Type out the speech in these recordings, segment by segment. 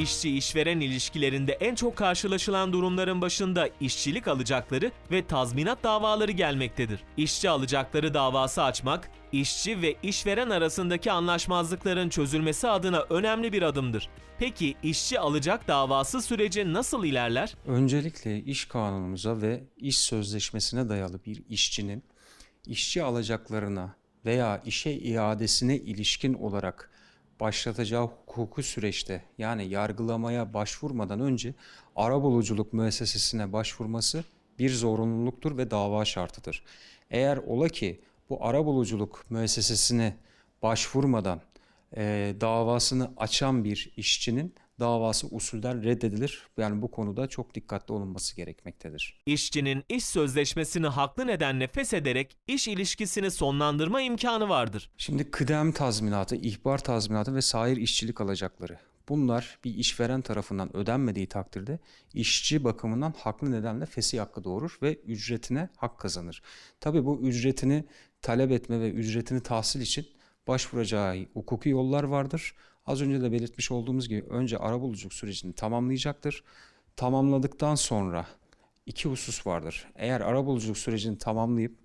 İşçi işveren ilişkilerinde en çok karşılaşılan durumların başında işçilik alacakları ve tazminat davaları gelmektedir. İşçi alacakları davası açmak, işçi ve işveren arasındaki anlaşmazlıkların çözülmesi adına önemli bir adımdır. Peki işçi alacak davası süreci nasıl ilerler? Öncelikle iş kanunumuza ve iş sözleşmesine dayalı bir işçinin işçi alacaklarına veya işe iadesine ilişkin olarak başlatacağı hukuki süreçte yani yargılamaya başvurmadan önce arabuluculuk müessesesine başvurması bir zorunluluktur ve dava şartıdır. Eğer ola ki bu arabuluculuk müessesesine başvurmadan e, davasını açan bir işçinin davası usulden reddedilir. Yani bu konuda çok dikkatli olunması gerekmektedir. İşçinin iş sözleşmesini haklı nedenle feshederek iş ilişkisini sonlandırma imkanı vardır. Şimdi kıdem tazminatı, ihbar tazminatı ve sair işçilik alacakları. Bunlar bir işveren tarafından ödenmediği takdirde işçi bakımından haklı nedenle fesih hakkı doğurur ve ücretine hak kazanır. Tabii bu ücretini talep etme ve ücretini tahsil için başvuracağı hukuki yollar vardır. Az önce de belirtmiş olduğumuz gibi önce arabuluculuk sürecini tamamlayacaktır. Tamamladıktan sonra iki husus vardır. Eğer arabuluculuk sürecini tamamlayıp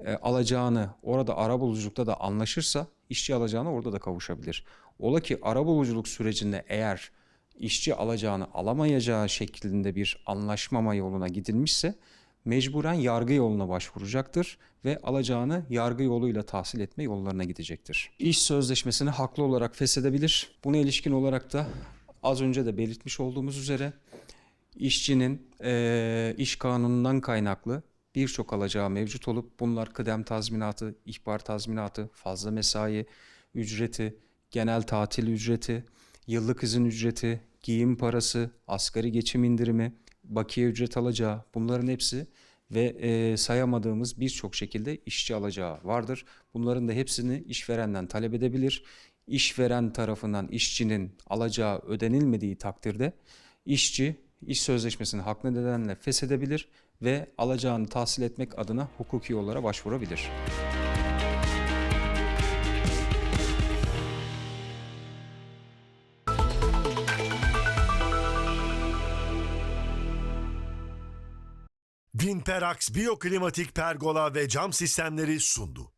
e, alacağını orada arabuluculukta da anlaşırsa işçi alacağını orada da kavuşabilir. Ola ki arabuluculuk sürecinde eğer işçi alacağını alamayacağı şeklinde bir anlaşmama yoluna gidilmişse mecburen yargı yoluna başvuracaktır ve alacağını yargı yoluyla tahsil etme yollarına gidecektir. İş sözleşmesini haklı olarak feshedebilir. Buna ilişkin olarak da az önce de belirtmiş olduğumuz üzere işçinin eee, iş kanunundan kaynaklı birçok alacağı mevcut olup bunlar kıdem tazminatı, ihbar tazminatı, fazla mesai ücreti, genel tatil ücreti, yıllık izin ücreti, giyim parası, asgari geçim indirimi, bakiye ücret alacağı bunların hepsi ve eee, sayamadığımız birçok şekilde işçi alacağı vardır. Bunların da hepsini işverenden talep edebilir. İşveren tarafından işçinin alacağı ödenilmediği takdirde işçi iş sözleşmesini haklı nedenle feshedebilir ve alacağını tahsil etmek adına hukuki yollara başvurabilir. Vinperax Biyoklimatik Pergola ve Cam Sistemleri sundu.